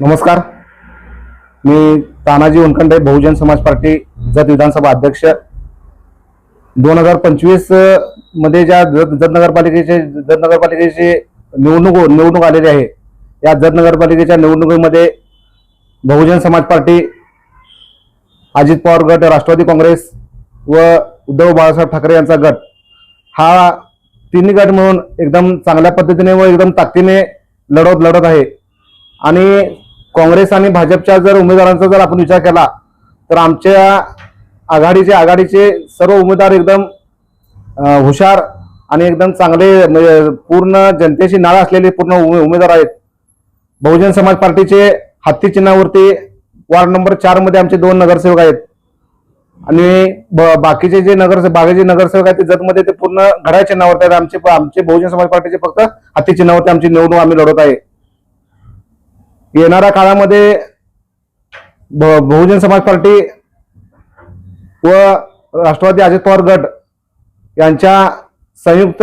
नमस्कार. मी तानाजी उनखंडे बहुजन समाज पार्टी जत विधानसभा अध्यक्ष. दोन हजार पंचवीसमध्ये ज्या जत जत नगरपालिकेचे जत नगरपालिकेची निवडणूक निवडणूक आलेली आहे या जत नगरपालिकेच्या निवडणुकीमध्ये बहुजन समाज पार्टी अजित पवार गट राष्ट्रवादी काँग्रेस व उद्धव बाळासाहेब ठाकरे यांचा गट. हा तिन्ही गट म्हणून एकदम चांगल्या पद्धतीने व एकदम ताकदीने लढत लढत आहे. आणि काँग्रेस आणि भाजपच्या जर उमेदवारांचा जर आपण विचार केला तर आमच्या आघाडीचे आघाडीचे सर्व उमेदवार एकदम हुशार आणि एकदम चांगले म्हणजे पूर्ण जनतेशी नाळ असलेले पूर्ण उमे- उमेदवार आहेत. बहुजन समाज पार्टीचे हत्ती चिन्हावरती वार्ड नंबर चारमध्ये आमचे दोन नगरसेवक आहेत. आणि ब- बाकीचे जे नगर बाकीचे नगरसेवक आहेत ते जतमध्ये ते पूर्ण घड्या चिन्हावरती आहेत. आमचे आमचे बहुजन समाज पार्टीचे फक्त हत्ती चिन्हावरती आमची निवडणूक आम्ही लढवत आहे. येणाऱ्या काळामध्ये ब- बहुजन समाज पार्टी व राष्ट्रवादी अजित पवार गट यांच्या संयुक्त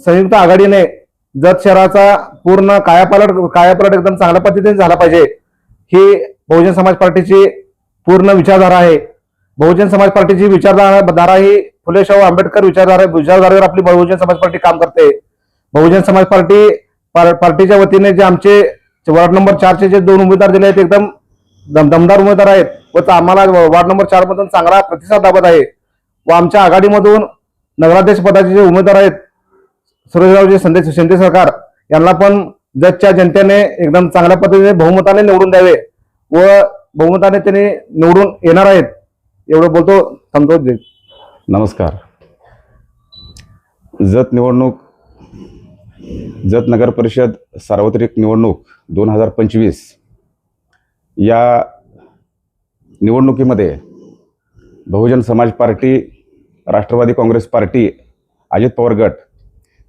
संयुक्त आघाडीने जत शहराचा पूर्ण कायापालट कायापालट एकदम चांगल्या पद्धतीने झाला पाहिजे. ही बहुजन समाज पार्टीची पूर्ण विचारधारा आहे. बहुजन समाज पार्टीची विचारधारा ही फुले शाहू आंबेडकर विचारधारा विचारधारेवर आपली बहुजन समाज पार्टी काम करते. बहुजन समाज पार्टी पार्टीच्या वतीने जे आमचे वार्ड नंबर चारचे जे दोन उमेदवार दिले आहेत एकदम दम दमदार उमेदवार आहेत. व आम्हाला वार्ड नंबर चार मधून चांगला प्रतिसाद दाबत आहे. व आमच्या आघाडीमधून नगराध्यक्ष पदाचे जे उमेदवार आहेत सुरेशरावजी संदेश शिंदे सरकार यांना पण जतच्या जनतेने एकदम चांगल्या पद्धतीने बहुमताने निवडून द्यावे. व बहुमताने त्यांनी निवडून येणार आहेत. एवढं बोलतो संतोष नमस्कार. जत निवडणूक जत नगर परिषद सार्वत्रिक निवडणूक दोन हजार पंचवीस या निवडणुकीमध्ये Bahujan Samaj party Rashtrawadi Congress party Ajit Pawar गट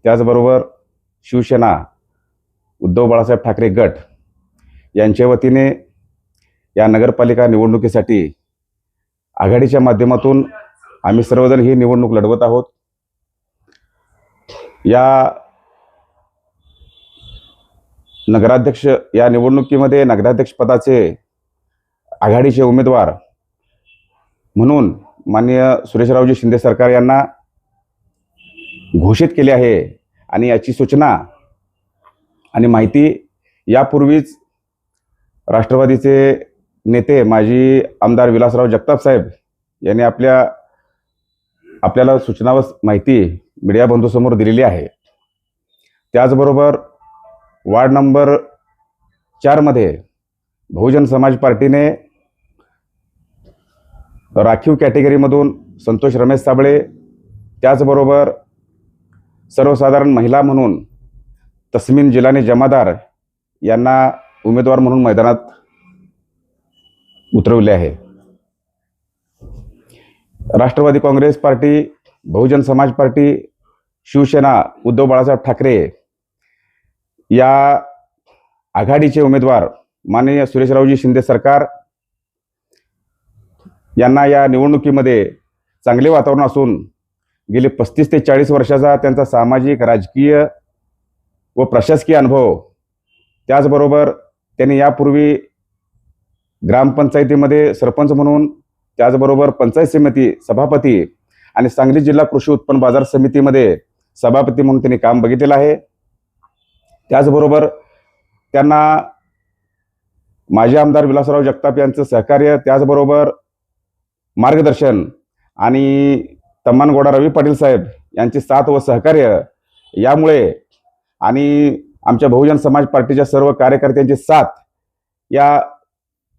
त्याचबरोबर शिवसेना उद्धव बाळासाहेब ठाकरे गट यांच्या वतीने या नगरपालिका निवडणुकीसाठी आघाडीच्या माध्यमातून आम्ही सर्वजण ही निवडणूक लढवत आहोत. या नगराध्यक्ष या निवडणुकीमध्ये नगराध्यक्ष पदाचे आघाडीचे उमेदवार म्हणून माननीय सुरेशरावजी शिंदे सरकार यांना घोषित केले आहे. आणि याची सूचना आणि माहिती यापूर्वीच राष्ट्रवादीचे नेते माजी आमदार विलासराव जगताप साहेब यांनी आपल्या आपल्याला सूचना व माहिती मीडिया बंधूसमोर दिलेली आहे. त्याचबरोबर वार्ड नंबर चारमध्ये बहुजन समाज पार्टीने राखीव कॅटेगरीमधून संतोष रमेश साबळे त्याचबरोबर सर्वसाधारण महिला म्हणून तस्मिन जिलानी जमादार यांना उमेदवार म्हणून मैदानात उतरवले आहे. Rashtrawadi Congress party Bahujan Samaj party Shivsena Uddhav Balasaheb Thackeray या आघाडीचे उमेदवार माननीय सुरेशरावजी शिंदे सरकार यांना या निवडणुकीमध्ये चांगले वातावरण असून गेले पस्तीस ते चाळीस वर्षाचा त्यांचा सामाजिक राजकीय व प्रशासकीय अनुभव त्याचबरोबर त्यांनी यापूर्वी ग्रामपंचायतीमध्ये सरपंच म्हणून त्याचबरोबर पंचायत समिती सभापती आणि सांगली जिल्हा कृषी उत्पन्न बाजार समितीमध्ये सभापती म्हणून त्यांनी काम बघितलेलं आहे. त्याचबरोबर त्यांना माजी आमदार विलासराव जगताप यांचं सहकार्य त्याचबरोबर मार्गदर्शन आणि तम्मानगोडा रवी पाटील साहेब यांचे साथ व सहकार्य यामुळे आणि आमच्या बहुजन समाज पार्टीच्या सर्व कार्यकर्त्यांची साथ या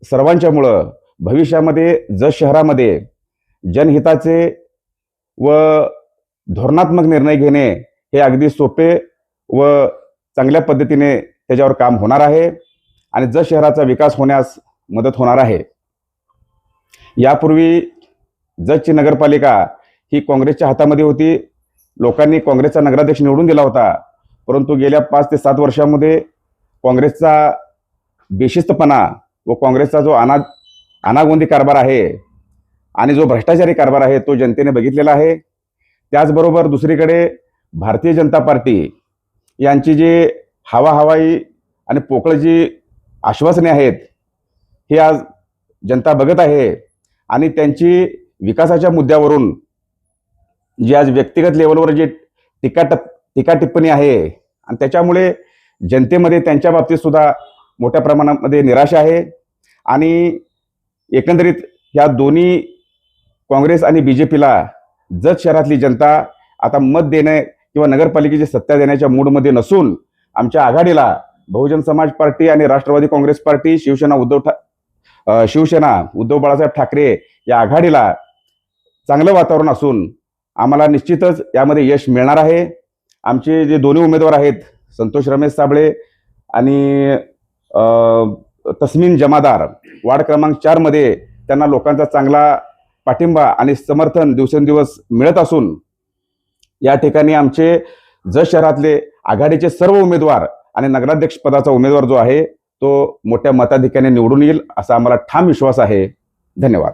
सर्वांच्यामुळं भविष्यामध्ये जत शहरामध्ये जनहिताचे व धोरणात्मक निर्णय घेणे हे अगदी सोपे व चांगल्या पद्धतीने त्याच्यावर काम होणार आहे आणि ज शहराचा विकास होण्यास मदत होणार आहे. यापूर्वी जतची नगरपालिका ही काँग्रेसच्या हातामध्ये होती. लोकांनी काँग्रेसचा नगराध्यक्ष निवडून दिला होता. परंतु गेल्या पाच ते सात वर्षामध्ये काँग्रेसचा बेशिस्तपणा व काँग्रेसचा जो अना अनागोंदी कारभार आहे आणि जो भ्रष्टाचारी कारभार आहे तो जनतेने बघितलेला आहे. त्याचबरोबर दुसरीकडे भारतीय जनता पार्टी यांची जी हवाहवाई आणि पोकळ जी आश्वासने आहेत हे आज जनता बघत आहे. आणि त्यांची विकासाच्या मुद्द्यावरून जी आज व्यक्तिगत लेवलवर जी टीका टप टीका टिप्पणी आहे आणि त्याच्यामुळे जनतेमध्ये त्यांच्या बाबतीत सुद्धा मोठ्या प्रमाणामध्ये निराशा आहे. आणि एकंदरीत ह्या दोन्ही काँग्रेस आणि बी जे पीला जत शहरातली जनता आता मत देणे किंवा नगरपालिकेची सत्ता देण्याच्या मूडमध्ये नसून आमच्या आघाडीला बहुजन समाज पार्टी आणि राष्ट्रवादी काँग्रेस पार्टी शिवसेना उद्धव ठा शिवसेना उद्धव बाळासाहेब ठाकरे या आघाडीला चांगलं वातावरण असून आम्हाला निश्चितच यामध्ये यश मिळणार आहे. आमचे जे दोन्ही उमेदवार आहेत संतोष रमेश साबळे आणि तस्मिन जमादार वार्ड क्रमांक चारमध्ये त्यांना लोकांचा चांगला पाठिंबा आणि समर्थन दिवसेंदिवस मिळत असून या ठिकाणी आमचे जत शहरातले आघाडीचे सर्व उमेदवार आणि नगराध्यक्ष पदाचा उमेदवार जो आहे तो मोठ्या मताधिक्याने निवडून येईल असा आम्हाला ठाम विश्वास आहे. धन्यवाद.